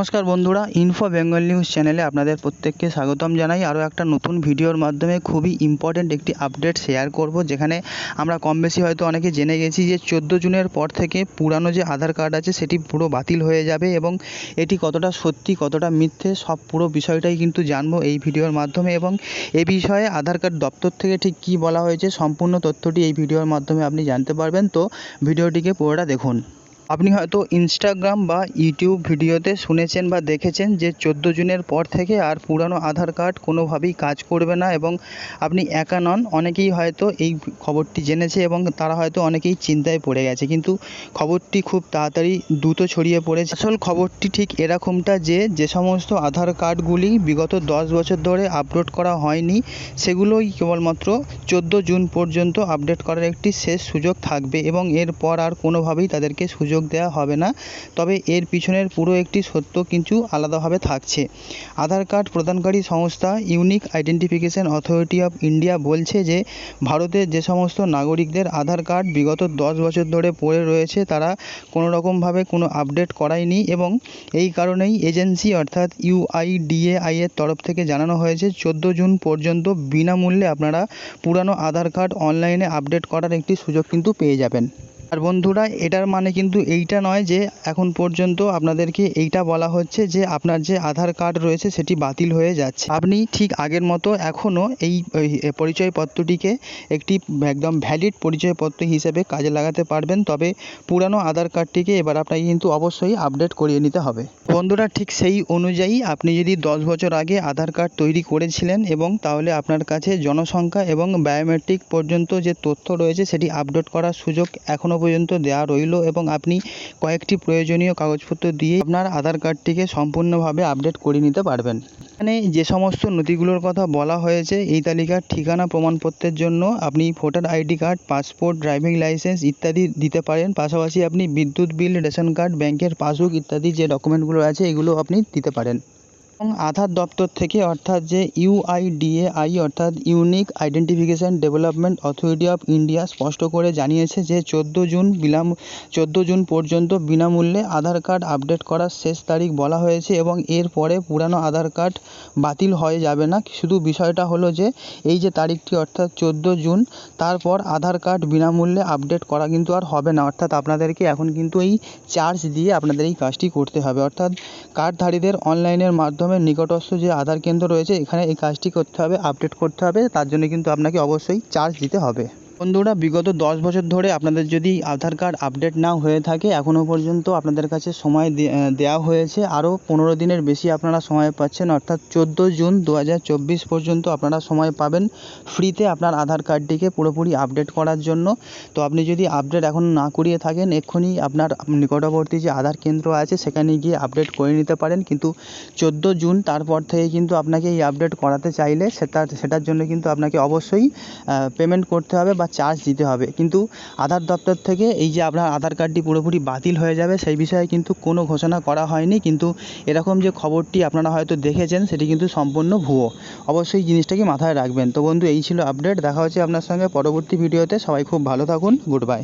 নমস্কার বন্ধুরা info Bengal news চ্যানেলে আপনাদের প্রত্যেককে স্বাগতম জানাই। আরও একটা নতুন ভিডিওর মাধ্যমে খুবই ইম্পর্ট্যান্ট একটি আপডেট শেয়ার করব, যেখানে আমরা কম বেশি হয়তো অনেকে জেনে গেছি যে চোদ্দ জুনের পর থেকে পুরানো যে আধার কার্ড আছে, সেটি পুরো বাতিল হয়ে যাবে এবং এটি কতটা সত্যি, কতটা মিথ্যে, সব পুরো বিষয়টাই কিন্তু জানব এই ভিডিওর মাধ্যমে এবং এ বিষয়ে আধার কার্ড দপ্তর থেকে ঠিক কী বলা হয়েছে, সম্পূর্ণ তথ্যটি এই ভিডিওর মাধ্যমে আপনি জানতে পারবেন। তো ভিডিওটিকে পুরোটা দেখুন। আপনি হয়তো ইনস্টাগ্রাম বা ইউটিউব ভিডিওতে শুনেছেন বা দেখেছেন যে চোদ্দ জুনের পর থেকে আর পুরানো আধার কার্ড কোনোভাবেই কাজ করবে না এবং আপনি একা নন। অনেকেই হয়তো এই খবরটি জেনেছে এবং তারা হয়তো অনেকেই চিন্তায় পড়ে গেছে। কিন্তু খবরটি খুব তাড়াতাড়ি দ্রুত ছড়িয়ে পড়েছে। আসল খবরটি ঠিক এরকমটা যে যে সমস্ত আধার কার্ডগুলি বিগত দশ বছর ধরে আপলোড করা হয়নি, সেগুলোই কেবলমাত্র চোদ্দ জুন পর্যন্ত আপডেট করার একটি শেষ সুযোগ থাকবে এবং এরপর আর কোনোভাবেই তাদেরকে সুযোগ দেওয়া হবে না, তবে এর পিছনের পুরো একটি সত্য কিন্তু আলাদাভাবে থাকছে। আধার কার্ড প্রদানকারী সংস্থা unique identification authority of India বলছে যে ভারতের যে সমস্ত নাগরিকদের আধার কার্ড বিগত দশ বছর ধরে পড়ে রয়েছে, তারা কোনো রকমভাবে কোনো আপডেট করায়নি এবং এই কারণেই এজেন্সি অর্থাৎ ইউআইডিএআই এর তরফ থেকে জানানো হয়েছে, চোদ্দ জুন পর্যন্ত বিনামূল্যে আপনারা পুরানো আধার কার্ড অনলাইনে আপডেট করার একটি সুযোগ কিন্তু পেয়ে যাবেন। আর বন্ধুরা, এটার মানে কিন্তু এইটা নয় যে এখন পর্যন্ত আপনাদেরকে এইটা বলা হচ্ছে যে আপনার যে আধার কার্ড রয়েছে সেটি বাতিল হয়ে যাচ্ছে। আপনি ঠিক আগের মতো এখনও এই পরিচয়পত্রটিকে একটি একদম ভ্যালিড পরিচয়পত্র হিসেবে কাজে লাগাতে পারবেন। তবে পুরানো আধার কার্ডটিকে এবার আপনাকে কিন্তু অবশ্যই আপডেট করিয়ে নিতে হবে। বন্ধুরা, ঠিক সেই অনুযায়ী আপনি যদি দশ বছর আগে আধার কার্ড তৈরি করেছিলেন এবং তাহলে আপনার কাছে জনসংখ্যা এবং বায়োমেট্রিক পর্যন্ত যে তথ্য রয়েছে সেটি আপডেট করার সুযোগ এখনও পর্যন্ত দেওয়া রইল এবং আপনি কয়েকটি প্রয়োজনীয় কাগজপত্র দিয়ে আপনার আধার কার্ডটিকে সম্পূর্ণভাবে আপডেট করে নিতে পারবেন। এখানে যে সমস্ত নথিগুলোর কথা বলা হয়েছে, এই তালিকার ঠিকানা প্রমাণপত্রের জন্য আপনি voter ID card, passport, driving licence ইত্যাদি দিতে পারেন। পাশাপাশি আপনি বিদ্যুৎ বিল, রেশন কার্ড, ব্যাংকের পাসবুক ইত্যাদি যে ডকুমেন্টগুলো আছে এগুলো আপনি দিতে পারেন। এবং আধার দপ্তর থেকে অর্থাৎ যে ইউআইডিএআই অর্থাৎ unique identification development authority of India স্পষ্ট করে জানিয়েছে যে চোদ্দ জুন বিনাম চোদ্দ জুন পর্যন্ত বিনামূল্যে আধার কার্ড আপডেট করার শেষ তারিখ বলা হয়েছে এবং এরপরে পুরানো আধার কার্ড বাতিল হয়ে যাবে না। শুধু বিষয়টা হলো যে এই যে তারিখটি অর্থাৎ চোদ্দ জুন, তারপর আধার কার্ড বিনামূল্যে আপডেট করা কিন্তু আর হবে না। অর্থাৎ আপনাদেরকে এখন কিন্তু এই চার্জ দিয়ে আপনাদের এই কাজটি করতে হবে। অর্থাৎ কার্ডধারীদের অনলাইনের মাধ্যমে নিকটস্থ যে আধার কেন্দ্র রয়েছে, এখানে এই কাজটি করতে হবে আপডেট করতে হবে। তার জন্য কিন্তু আপনাকে অবশ্যই চার্জ দিতে হবে। বন্ধুরা, বিগত দশ বছর ধরে আপনাদের যদি আধার কার্ড আপডেট না হয়ে থাকে এখনও পর্যন্ত আপনাদের কাছে সময় দেওয়া হয়েছে। আরও পনেরো দিনের বেশি আপনারা সময় পাচ্ছেন, অর্থাৎ চোদ্দ জুন দু হাজার চব্বিশ পর্যন্ত আপনারা সময় পাবেন ফ্রিতে আপনার আধার কার্ডটিকে পুরোপুরি আপডেট করার জন্য। তো আপনি যদি আপডেট এখন না করিয়ে থাকেন, এক্ষুনি আপনার নিকটবর্তী যে আধার কেন্দ্র আছে, সেখানে গিয়ে আপডেট করে নিতে পারেন। কিন্তু চোদ্দ জুন তারপর থেকে কিন্তু আপনাকে এই আপডেট করাতে চাইলে, সেটা, সেটার জন্য কিন্তু আপনাকে অবশ্যই পেমেন্ট করতে হবে বা চার্জ দিতে হবে। কিন্তু আধার দপ্তর থেকে এই যে আপনার আধার কার্ডটি পুরোপুরি বাতিল হয়ে যাবে, সেই বিষয়ে কিন্তু কোনো ঘোষণা করা হয়নি। কিন্তু এরকম যে খবরটি আপনারা হয়তো দেখেছেন, সেটি কিন্তু সম্পূর্ণ ভুয়ো। অবশ্যই জিনিসটাকে মাথায় রাখবেন। তো বন্ধু, এই ছিল আপডেট দেখা হচ্ছে আপনার সঙ্গে পরবর্তী ভিডিওতে। সবাই খুব ভালো থাকুন। Good bye